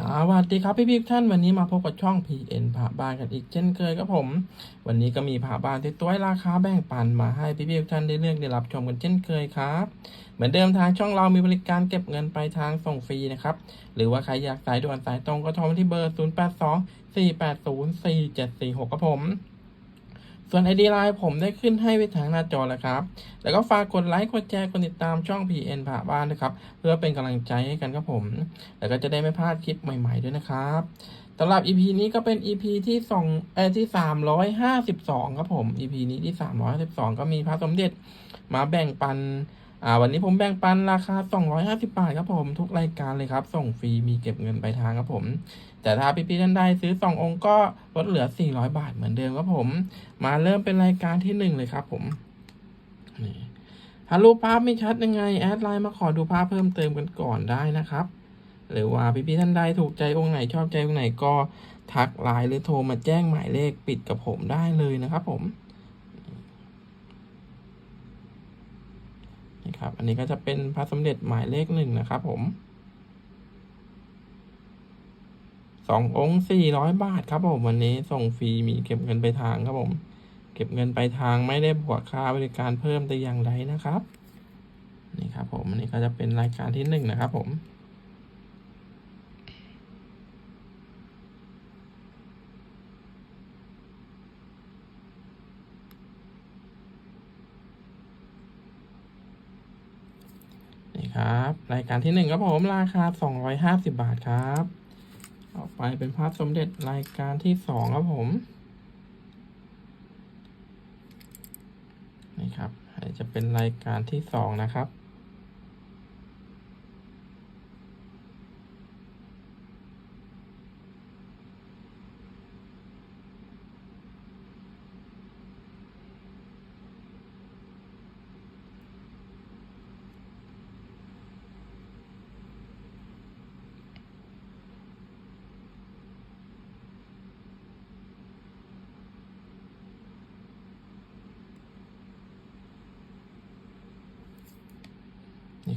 สวัสดีครับพี่พี่ท่านวันนี้มาพบกับช่อง PN ผ่าบ้านกันอีกเช่นเคยครับผม วันนี้ก็มีผ่าบ้านที่ตัวราคาแบ่งปันมาให้พี่พี่ท่านได้เลือกได้รับชมกันเช่นเคยครับ เหมือนเดิมทางช่องเรามีบริการเก็บเงินปลายทางส่งฟรีนะครับ หรือว่าใครอยากสายด่วนสายตรงก็โทรมาที่เบอร์ 0 8 2 4 8 0 4 7 4 6ครับผม ส่วน ID ไลน์ผมได้ขึ้นให้ไว้ทางหน้าจอแล้วครับ แล้วก็ฝากกดไลค์ กดแชร์ กดติดตามช่อง PN ผ่าบ้านนะครับ เพื่อเป็นกำลังใจให้กันครับผม แล้วก็จะได้ไม่พลาดคลิปใหม่ ๆ ด้วยนะครับสำหรับ EP นี้ก็เป็น EP ที่สองเออที่สามร้อยห้าสิบสองครับผม EP นี้ที่สามร้อยสิบสองก็มีพระสมเด็จมาแบ่งปัน อ่าวันนี้ผมแบ่งปันราคา 250 บาทครับผมทุกรายการเลยครับ ส่งฟรีมีเก็บเงินปลายทางครับผม แต่ถ้าพี่ๆท่านใดซื้อ 2 องค์ก็ลดเหลือ 400 บาทเหมือนเดิมครับผม มาเริ่มเป็นรายการที่ 1 เลยครับผมถ้ารูปภาพไม่ชัดยังไง แอดไลน์มาขอดูภาพเพิ่มเติมกันก่อนได้นะครับ หรือว่าพี่ๆท่านใดถูกใจองค์ไหนชอบใจองค์ไหนก็ทักไลน์หรือโทรมาแจ้งหมายเลขปิดกับผมได้เลยนะครับผม ครับ อันนี้ก็จะเป็นพระสมเด็จหมายเลขหนึ่งนะครับผมสององค์สี่ร้อยบาทครับผมวันนี้ส่งฟรีมีเก็บเงินไปลายทางครับผม เก็บเงินไปลายทางไม่ได้บวกค่าบริการเพิ่มแต่อย่างใดนะครับ นี่ครับผมอันนี้ก็จะเป็นรายการที่หนึ่งนะครับผม นี่ ครับ รายการที่หนึ่งครับผมราคาสองร้อยห้าสิบาทครับต่อไปเป็นภาพสมเด็จรายการที่สองครับผมนี่ครับจะเป็นรายการที่สองนะครับ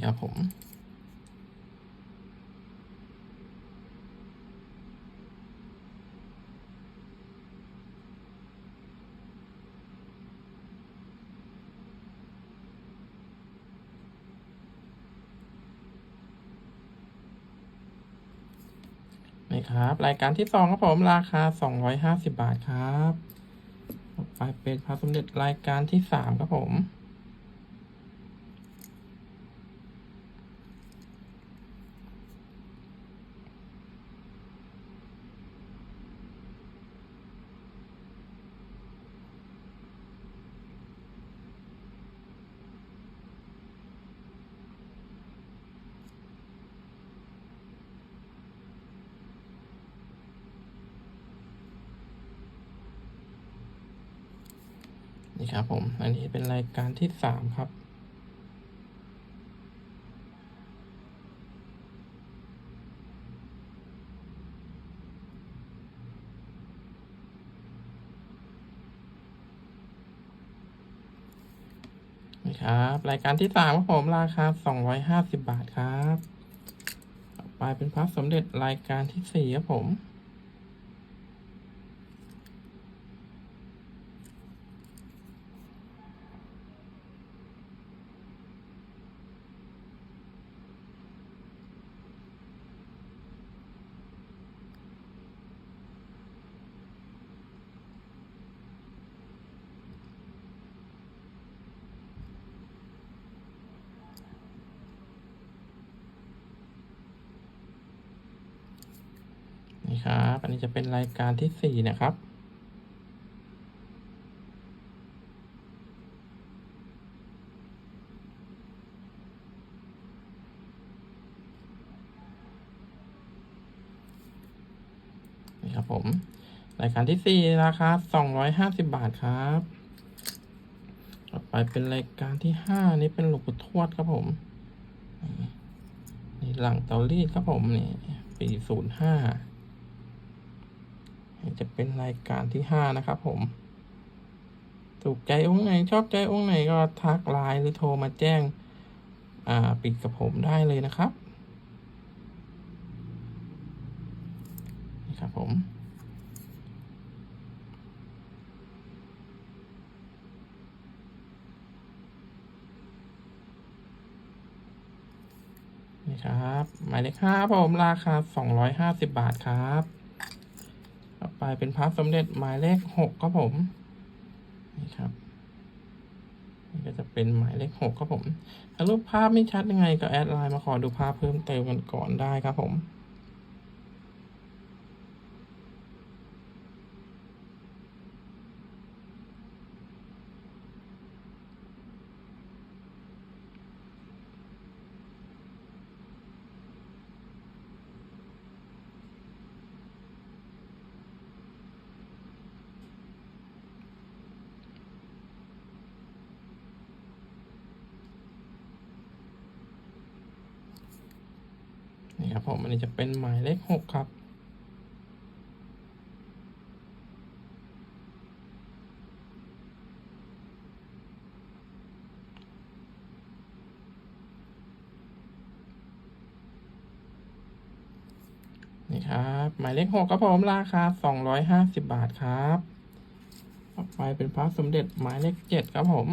ครับผมนี่ครับ รายการที่สองครับผมราคาสองร้อยห้าสิบาทครับ ต่อไปเป็นพระสมเด็จรายการที่สามครับผม ผม อันนี้เป็นรายการที่สามครับ นี่ครับ รายการที่สามครับผม ราคาสองร้อยห้าสิบบาทครับ ต่อไปเป็นพระสมเด็จรายการที่สี่ครับผม นี่ ครับ อันนี้จะเป็นรายการที่สี่นะครับ นี่ครับผม รายการที่สี่ราคาสองร้อยห้าสิบบาทครับ ต่อไปเป็นรายการที่ห้านี่เป็นหลวงปู่ทวดครับผมนี่หลังเตารีดครับผมนี่ปีศูนย์ห้า จะเป็นรายการที่ห้านะครับผม ถูกใจองค์ไหนชอบใจองค์ไหนก็ทักไลน์หรือโทรมาแจ้งอ่าปิดกับผมได้เลยนะครับนะครับผมนี่ครับ หมายเลขห้าผมราคาสองร้อยห้าสิบบาทครับายเป็นพระสมเด็จหมายเลขหกครับผม นี่ครับ นี่ก็จะเป็นหมายเลขหกครับผม ถ้ารูปภาพไม่ชัดยังไงก็แอดไลน์มาขอดูภาพเพิ่มเติมกันก่อนได้ครับผม นี่ ครับผมอันนี้จะเป็นหมายเลขหกครับ นี่ครับ หมายเลขหกครับผมราคาสองร้อยห้าสิบบาทครับ ต่อไปเป็นพระสมเด็จหมายเลขเจ็ดครับผม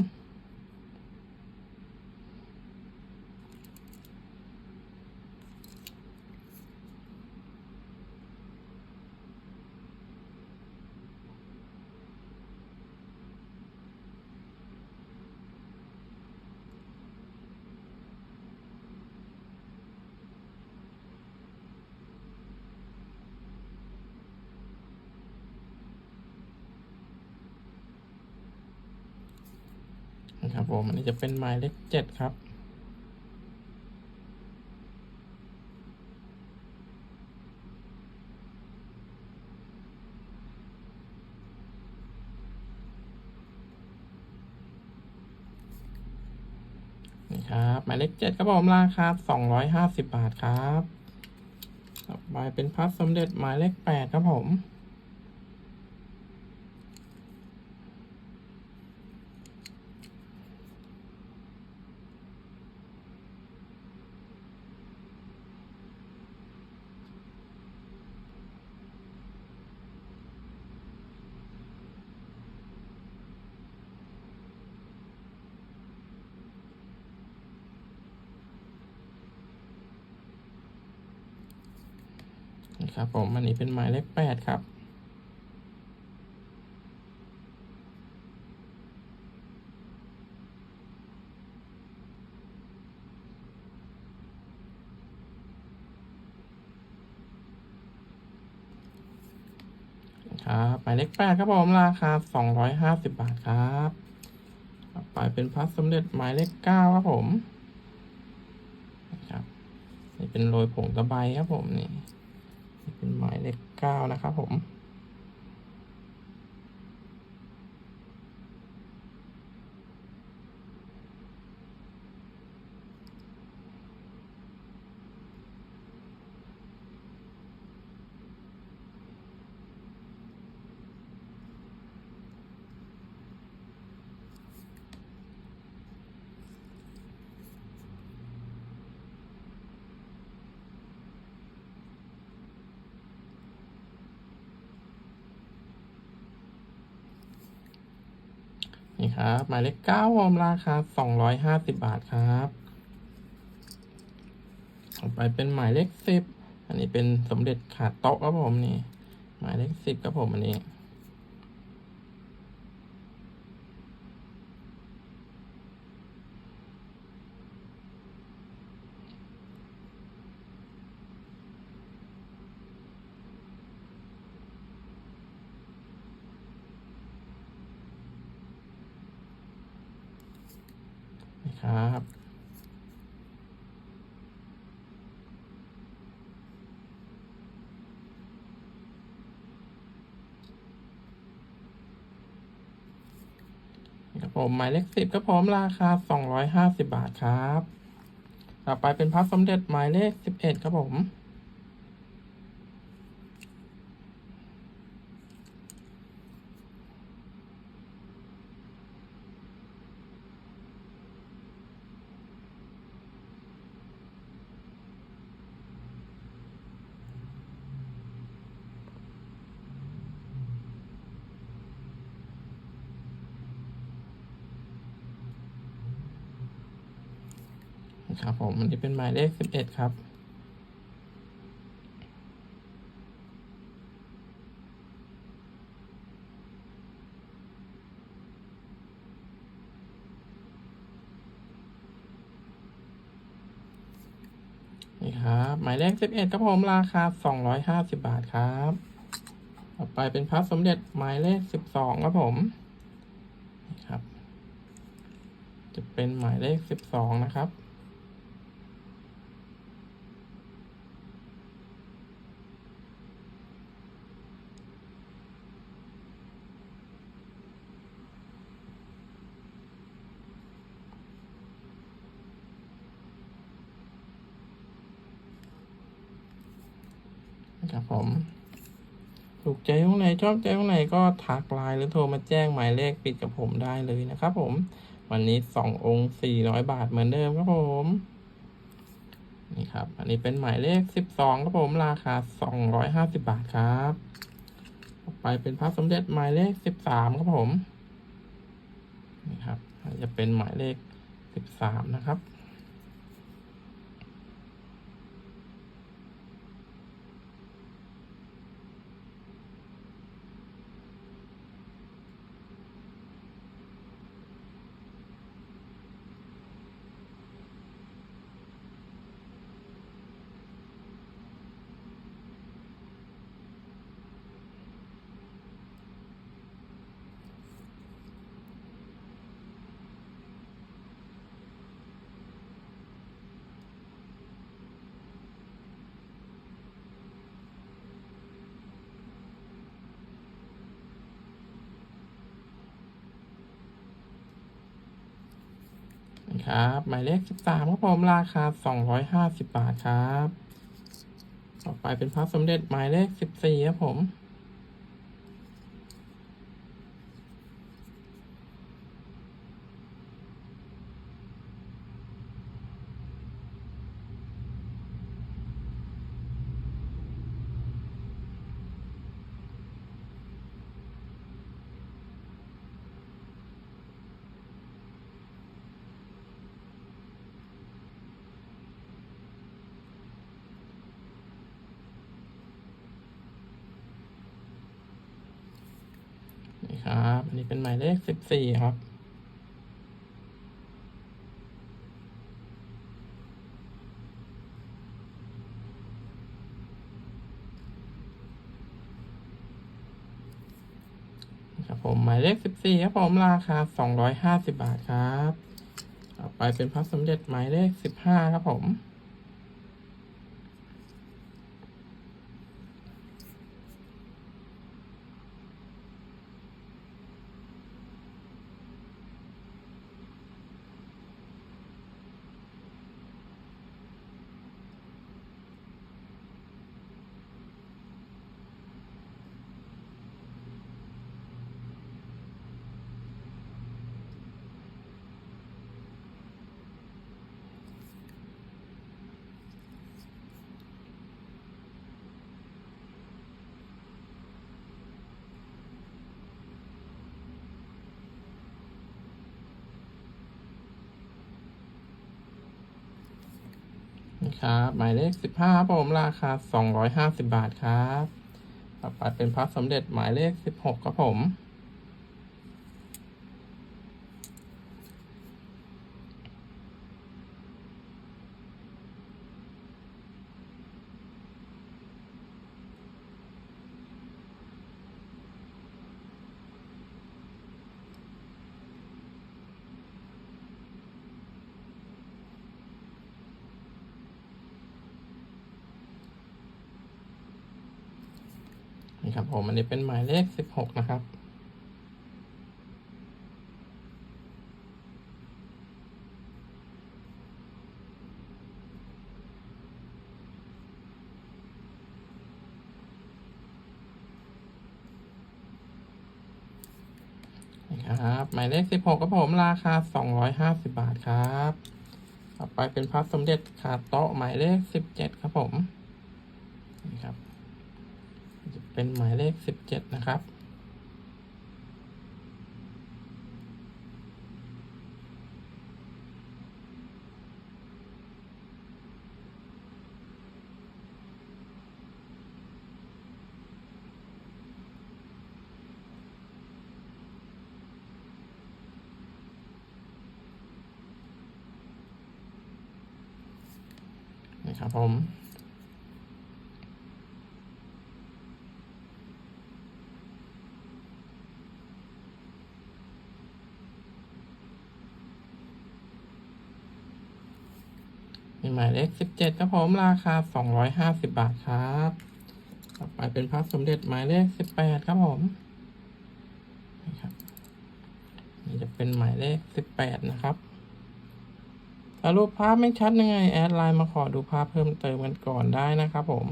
นะ ครับผม อันนี้จะเป็นหมายเลขเจ็ดครับ นี่ครับ หมายเลขเจ็ดครับผมราคาสองร้อยห้าสิบบาทครับ ต่อไปเป็นพัดสมเด็จหมายเลขแปดครับผม นี่ ครับผมอันนี้เป็นหมายเลขแปดครับ ครับหมายเลขแปดครับผมราคาสองร้อยห้าสิบบาทครับไปเป็นพระสมเด็จหมายเลขเก้าครับผมครับนี่เป็นโรยผงตะไบครับผมนี่ เป็นหมายเลขเก้านะครับผม นี่ ครับ หมายเลขเก้าผมราคาสองร้อยห้าสิบบาทครับต่อไปเป็นหมายเลขสิบอันนี้เป็นสมเด็จขาดโต๊ะครับผมนี่ หมายเลขสิบครับผมอันนี้ นี่ ครับครับผมหมายเลขสิบครับผมราคาสองร้อยห้าสิบบาทครับ ต่อไปเป็นพัฟสมเด็จหมายเลขสิบเอ็ดครับผม ผมอันนี้เป็นหมายเลขสิบเอ็ดครับ นี่ครับ หมายเลขสิบเอ็ดครับผมราคาสองร้อยห้าสิบาทครับ ต่อไปเป็นพระสมเด็จหมายเลขสิบสองครับผมนี่ครับจะเป็นหมายเลขสิบสองนะครับ ครับผมถูกใจตรงไหนชอบใจตรงไหนก็ทักไลน์หรือโทรมาแจ้งหมายเลขปิดกับผมได้เลยนะครับผม วันนี้สององค์สี่ร้อยบาทเหมือนเดิมครับผมนี่ครับ อันนี้เป็นหมายเลขสิบสองครับผมราคาสองร้อยห้าสิบาทครับต่อไปเป็นพระสมเด็จหมายเลขสิบสามครับผมนี่ครับจะเป็นหมายเลขสิบสามนะครับ นะ ครับ หมายเลขสิบสามครับผมราคาสองร้อยห้าสิบบาทครับ ต่อไปเป็นพระสมเด็จหมายเลขสิบสี่ครับผม นี่ครับ อั นี้เป็นหมายเลขสิบสี่ครับ ครับผมหมายเลขสิบสี่ครับผมราคาสองร้อยห้าสิบาทครับ ต่อไปเป็นพระสมเด็จหมายเลขสิบห้าครับผม นี่ครับ หมายเลขสิบห้าครับผมราคาสองร้อยห้าสิบบาทครับต่อไปเป็นพระสมเด็จหมายเลขสิบหกครับผม นี่ครับผมอันนี้เป็นหมายเลขสิบหกนะครับ นี่ครับ หมายเลขสิบหกครับผมราคาสองร้อยห้าสิบาทครับ ต่อไปเป็นพระสมเด็จขาโต๊ะหมายเลขสิบเจ็ดครับผม เป็นหมายเลขสิบเจ็ดนะครับ นะครับผม หมายเลขสิบเจ็ดครับผมราคาสองร้อยห้าสิบบาทครับต่อไปเป็นพระสมเด็จหมายเลขสิบแปดครับผมนี่ครับนี่จะเป็นหมายเลขสิบแปดนะครับถ้ารูปภาพไม่ชัดยังไงแอดไลน์มาขอดูภาพเพิ่มเติมกันก่อนได้นะครับผม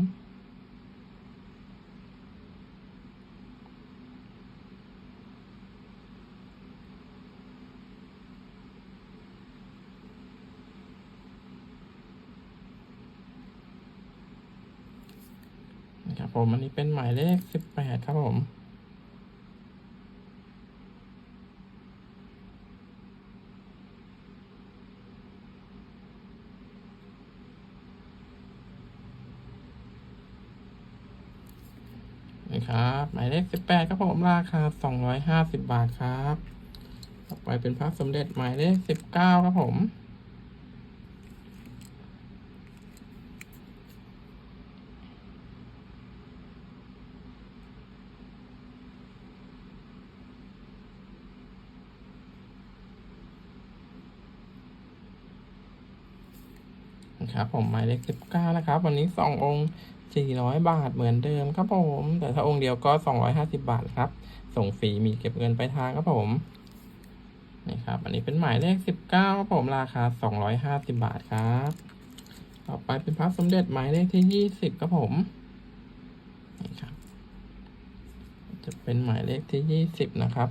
นะครับ ผมอันนี้เป็นหมายเลขสิบแปดครับผมนะครับหมายเลขสิบแปดครับผมราคาสองร้อยห้าสิบบาทครับ ต่อไปเป็นพระสมเด็จหมายเลขสิบเก้าครับผม ผมหมายเลขสิบเก้านะครับ วันนี้สององค์สี่ร้อยบาทเหมือนเดิมครับผม แต่ถ้าองค์เดียวก็สองร้อยห้าสิบาทครับ ส่งฟรีมีเก็บเงินไปทางครับผมนี่ครับ อันนี้เป็นหมายเลขสิบเก้าครับผมราคาสองร้อยห้าสิบาทครับ ต่อไปเป็นพระสมเด็จหมายเลขที่ยี่สิบครับผมนี่ครับ จะเป็นหมายเลขที่ยี่สิบนะครับ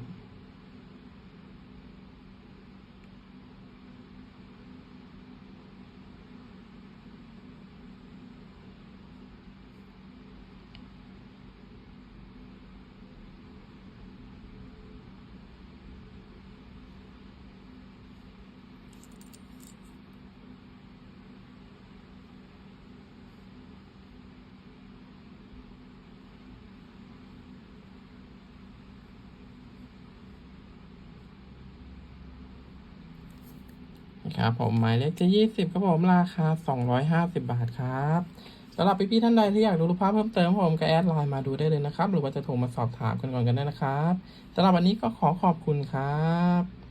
ครับผมหมายเลขที่ยี่สิบครับผมราคาสองร้อยห้าสิบาทครับสำหรับพี่ๆท่านใดที่อยากดูรูปภาพเพิ่มเติมผมก็แอดไลน์มาดูได้เลยนะครับ หรือว่าจะโทรมาสอบถามกันก่อนกันได้นะครับสำหรับวันนี้ก็ขอขอบคุณครับ